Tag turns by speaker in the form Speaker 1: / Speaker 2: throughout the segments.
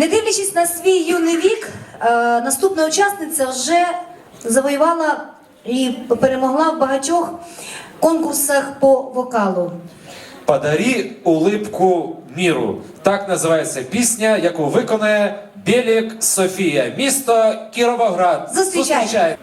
Speaker 1: Не дивлячись на свій юний вік, е, наступна учасниця вже завоювала і перемогла в багатьох конкурсах по вокалу.
Speaker 2: Подарі улипку міру. Так називається пісня, яку виконає Білік Софія, місто Кіровоград.
Speaker 1: Зустрічайте!
Speaker 3: Зустрічай.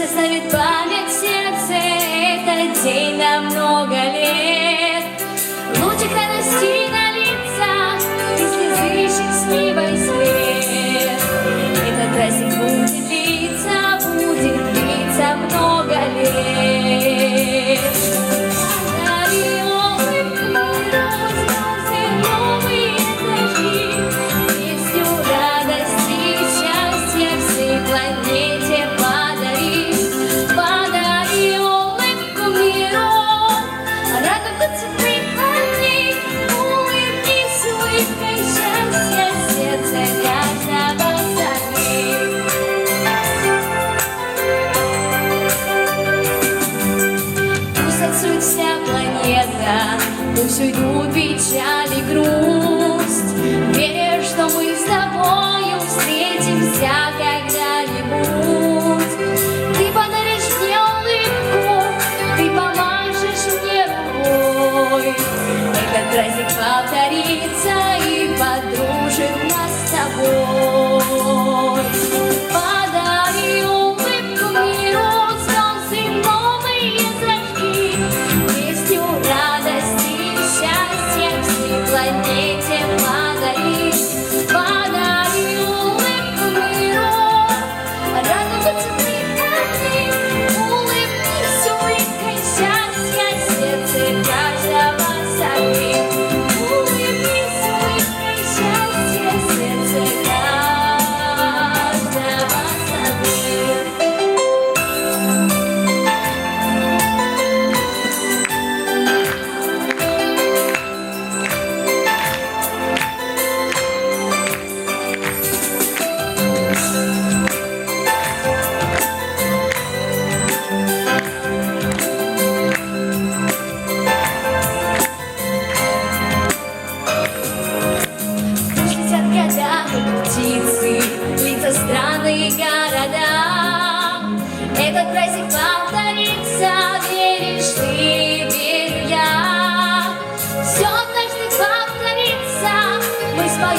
Speaker 3: оставит память сердце. Этот день на много лет. всюду печаль и грусть.
Speaker 2: Và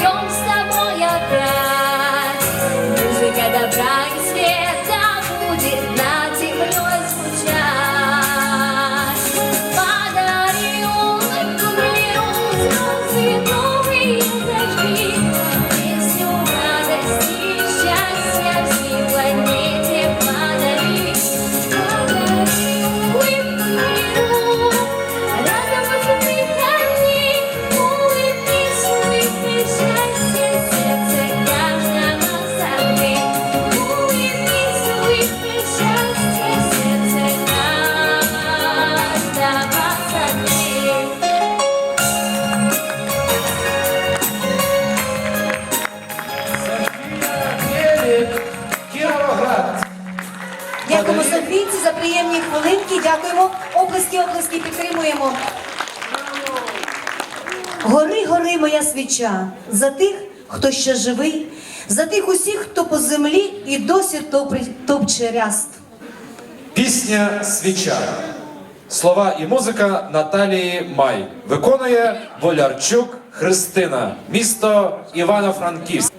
Speaker 1: Дякуємо. Оплески, оплески підтримуємо. Гори, гори, моя свіча за тих, хто ще живий, за тих усіх, хто по землі і досі топче ряст.
Speaker 2: Пісня свіча. Слова і музика Наталії Май виконує Волярчук Христина, місто Івано-Франківськ.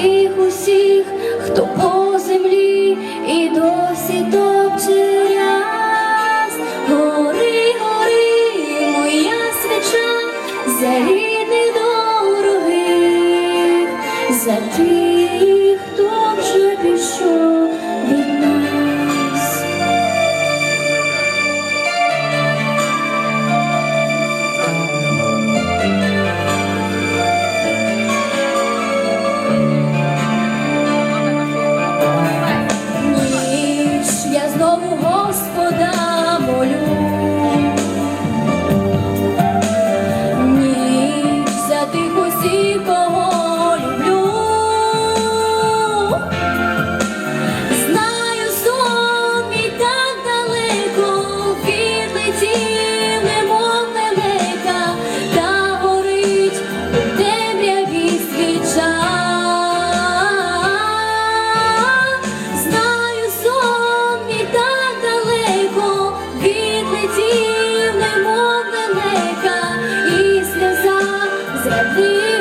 Speaker 3: тих усіх, хто по землі і досі до. Господа молю. se vive.